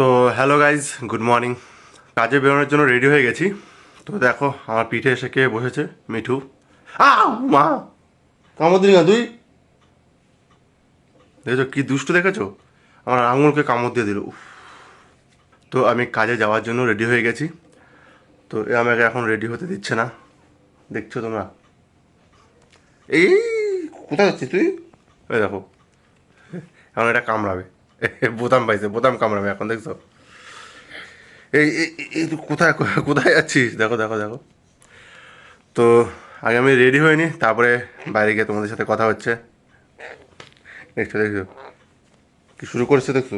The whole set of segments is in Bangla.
তো হ্যালো গাইজ গুড মর্নিং কাজে বেরোনোর জন্য রেডি হয়ে গেছি। তো দেখো, আমার পিঠে এসে কে বসেছে? মিঠু। মা! কামড় না তুই? দেখেছ, কি দুষ্টু দেখেছ? আমার আঙুলকে কামড় দিয়ে দিল। তো আমি কাজে যাওয়ার জন্য রেডি হয়ে গেছি। তো এ আমাকে এখন রেডি হতে দিচ্ছে না। দেখছ তোমরা? এই, কোথায় যাচ্ছিস তুই? ওই দেখো। এখন এটা কামড়াবে। বোতাম পাইছে, বোতাম কামড়াবে এখন, দেখছ? এই, এই- এই কোথায় কোথায় যাচ্ছিস? দেখো দেখো দেখো। তো, আগে আমি রেডি হইনি, তারপরে বাইরে গিয়ে তোমাদের সাথে কথা হচ্ছে। দেখছ দেখছ? কি শুরু করেছে, দেখছ?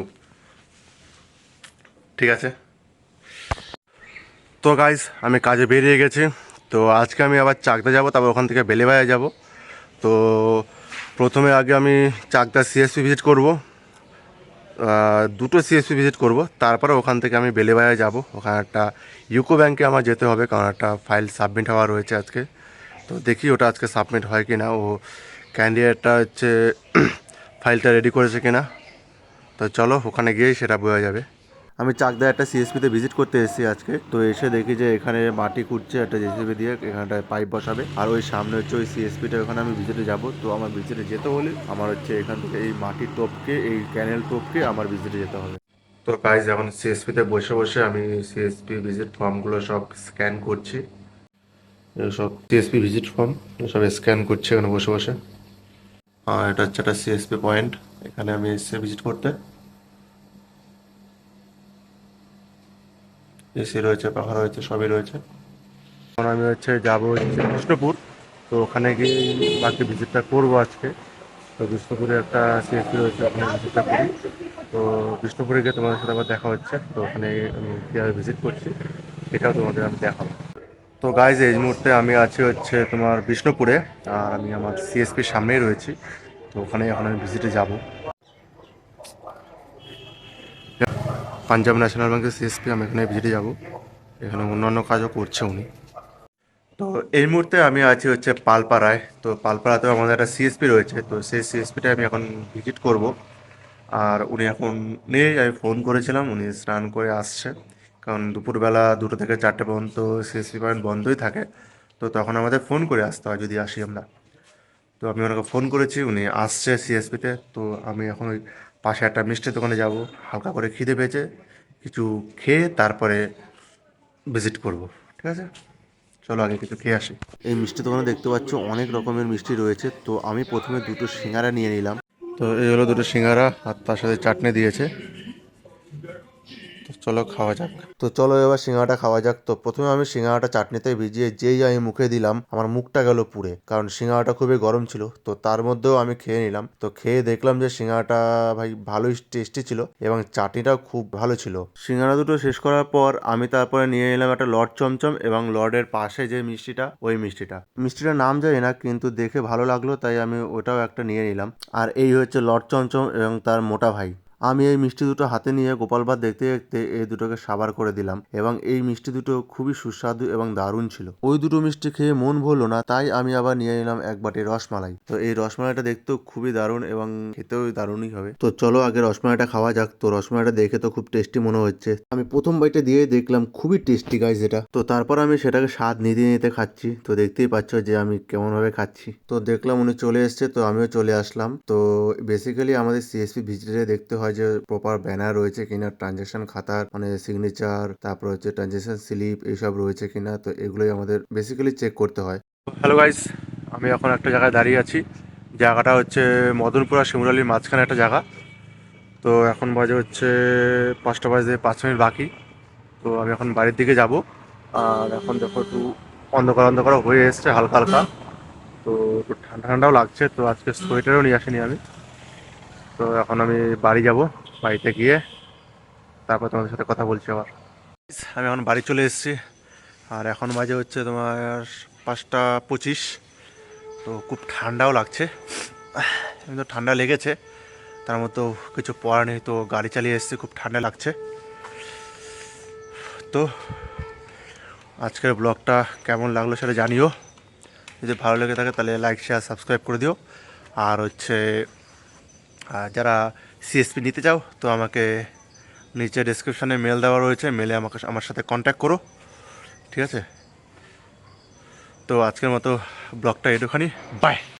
ঠিক আছে? তো গাইস আমি কাজে বেরিয়ে গেছি। তো, আজকে আমি আবার চাকদা যাব, তারপর ওখান থেকে বেলেবায়া যাব। তো, প্রথমে আগে আমি চাকদা সিএসপি ভিজিট করব। দুটো সিএসপি ভিজিট করব। তারপরে ওখান থেকে আমি বেলেবায়া যাব। ওখানে একটা ইউকো ব্যাংকে আমার যেতে হবে, কারণ একটা ফাইল সাবমিট হওয়া রয়েছে আজকে। তো দেখি ওটা আজকে সাবমিট হয় কি না ও ক্যান্ডিডেটটা হচ্ছে ফাইলটা রেডি করেছে কি না তো চলো, ওখানে গিয়েই সেটা বোঝা যাবে। আমি চাকদা একটা সিএসপিতে ভিজিট করতে এসেছি আজকে। তো এসে দেখি যে এখানে মাটি খুঁড়ছে একটা জেসিবি দিয়ে, এখানটায় পাইপ বসাবে। আর ওই সামনে হচ্ছে ওই সিএসপিটা ওখানে আমি ভিজিটে যাব। তো আমার ভিজিটে যেতে হলে আমার হচ্ছে এখান থেকে এই মাটির টোপকে, এই ক্যানেল টোপকে আমার ভিজিটে যেতে হবে। তো গাইজ এখন সিএসপিতে বসে বসে আমি সিএসপি ভিজিট ফর্মগুলো সব স্ক্যান করছি। সব সিএসপি ভিজিট ফর্ম সব স্ক্যান করছি এখানে বসে বসে। আর এটা হচ্ছে একটা সিএসপি পয়েন্ট এখানে আমি এসে ভিজিট করতে। এসি রয়েছে, পাখা রয়েছে, সবই রয়েছে। এখন আমি হচ্ছে যাব হচ্ছে কৃষ্ণপুর। তো ওখানে গিয়ে বাকি ভিজিটটা করব আজকে। তো বিষ্ণুপুরে একটা সিএসপি রয়েছে, ওখানে ভিজিটটা করি। তো বিষ্ণুপুরে গিয়ে তোমাদের সাথে আবার দেখা হচ্ছে। তো ওখানে আমি কীভাবে ভিজিট করছি, এটাও তোমাদের আমি দেখাবো। তো গাইজ এই মুহূর্তে আমি আছি হচ্ছে তোমার বিষ্ণুপুরে। আর আমি আমার সিএসপির সামনেই রয়েছি। তো ওখানে এখন আমি ভিজিটে যাব। পাঞ্জাব ন্যাশনাল ব্যাংকের সিএসপি, আমি এখানে ভিজিটে যাব। এখানে অন্যান্য কাজও করছে উনি। তো এই মুহূর্তে আমি আছি হচ্ছে পালপাড়ায়। তো পালপাড়াতেও আমাদের একটা সিএসপি রয়েছে। তো সেই সিএসপিটা আমি এখন ভিজিট করব। আর উনি এখন নেই, আমি ফোন করেছিলাম, উনি স্নান করে আসছে। কারণ দুপুরবেলা দুটো থেকে চারটে পর্যন্ত সিএসপি পয়েন্ট বন্ধই থাকে। তো তখন আমাদের ফোন করে আসতে হয়, যদি আসি আমরা। তো আমি ওনাকে ফোন করেছি, উনি আসছে সিএসপিতে। তো আমি এখন ওই পাশে একটা মিষ্টির দোকানে যাব হালকা করে খিদে পেয়েছে কিছু খেয়ে তারপরে ভিজিট করব ঠিক আছে? চলো আগে কিছু খেয়ে আসি। এই মিষ্টি দোকানে দেখতে পাচ্ছ অনেক রকমের মিষ্টি রয়েছে তো আমি প্রথমে দুটো সিঙ্গারা নিয়ে নিলাম। তো এই হলো দুটো সিঙ্গারা আর তার সাথে চাটনি দিয়েছে। চলো খাওয়া যাক। তো চলো এবার সিঙ্গাড়াটা খাওয়া যাক। তো প্রথমে আমি সিঙ্গাড়াটা চাটনিতে ভিজিয়ে যেই আমি মুখে দিলাম, আমার মুখটা গেল পুড়ে, কারণ সিঙ্গাড়াটা খুবই গরম ছিল। তো তার মধ্যেও আমি খেয়ে নিলাম। তো খেয়ে দেখলাম যে সিঙ্গাড়াটা ভাই ভালোই টেস্টি ছিল এবং চাটনিটাও খুব ভালো ছিল। সিঙ্গাড়া দুটো শেষ করার পর আমি তারপরে নিয়ে নিলাম একটা লর্ড চমচম এবং লর্ডের পাশে যে মিষ্টিটা, ওই মিষ্টিটা। মিষ্টিটার নাম জানি না, কিন্তু দেখে ভালো লাগল, তাই আমি ওটাও একটা নিয়ে নিলাম। আর এই হচ্ছে লর্ড চমচম এবং তার মোটা ভাই। আমি এই মিষ্টি দুটো হাতে নিয়ে গোপাল ভাত দেখতে দেখতে এই দুটোকে সাবার করে দিলাম এবং এই মিষ্টি দুটো খুবই সুস্বাদু এবং দারুণ ছিল। ওই দুটো মিষ্টি খেয়ে মন ভরলো না, তাই আমি আবার নিয়ে নিলাম এক বাটি রসমালাই। তো এই রসমালাইটা দেখতেও খুবই দারুণ এবং খেতেও দারুণই হবে। তো চলো আগে রসমালাইটা খাওয়া যাক। তো রসমালাইটা দেখে তো খুব টেস্টি মনে হচ্ছে। আমি প্রথম বাইটে দিয়ে দেখলাম খুবই টেস্টি গাইজ এটা। তো তারপর আমি সেটাকে স্বাদ নিতে নিতে খাচ্ছি। তো দেখতেই পাচ্ছ যে আমি কেমন ভাবে খাচ্ছি। তো দেখলাম উনি চলে এসছে, তো আমিও চলে আসলাম। তো বেসিক্যালি আমাদের সিএসপি ভিজিটে দেখতে হয়। যে প্রপার ব্যানার রয়েছে কিনা ট্রানজাকশন খাতার মানে সিগনেচার তারপর হচ্ছে ট্রানজাকশন স্লিপ এইসব রয়েছে কিনা, তো এগুলোই আমাদের বেসিক্যালি চেক করতে হয়। হ্যালো গাইস আমি এখন একটা জায়গায় দাঁড়িয়ে আছি। জায়গাটা হচ্ছে মদনপুর শিমুরালির মাঝখানে একটা জায়গা। তো এখন বাজে হচ্ছে পাঁচটা বাজে পাঁচ মিনিট বাকি। তো আমি এখন বাড়ির দিকে যাব। আর এখন দেখো একটু অন্ধকার অন্ধকার হয়ে এসছে হালকা হালকা। তো একটু ঠান্ডা ঠান্ডাও লাগছে, তো আজকে সোয়েটারও নিয়ে আসিনি আমি। তো এখন আমি বাড়ি যাব, বাড়িতে গিয়ে তারপর তোমাদের সাথে কথা বলছি আবার। আমি এখন বাড়ি চলে এসেছি, আর এখন বাজে হচ্ছে তোমার পাঁচটা পঁচিশ। তো খুব ঠান্ডাও লাগছে কিন্তু ঠান্ডা লেগেছে, তার মতো কিছু পড়া নেই, তো গাড়ি চালিয়ে এসেছি, খুব ঠান্ডা লাগছে। তো আজকের ব্লগটা কেমন লাগল সেটা জানিও। যদি ভালো লেগে থাকে তাহলে লাইক শেয়ার সাবস্ক্রাইব করে দিও। আর হচ্ছে আর যারা সিএসপি নিতে চাও, তো আমাকে নিচে ডিসক্রিপশানে মেল দেওয়া রয়েছে মেলে আমাকে, আমার সাথে কন্ট্যাক্ট করো, ঠিক আছে? তো আজকের মতো ব্লগটা এটুখানি। বাই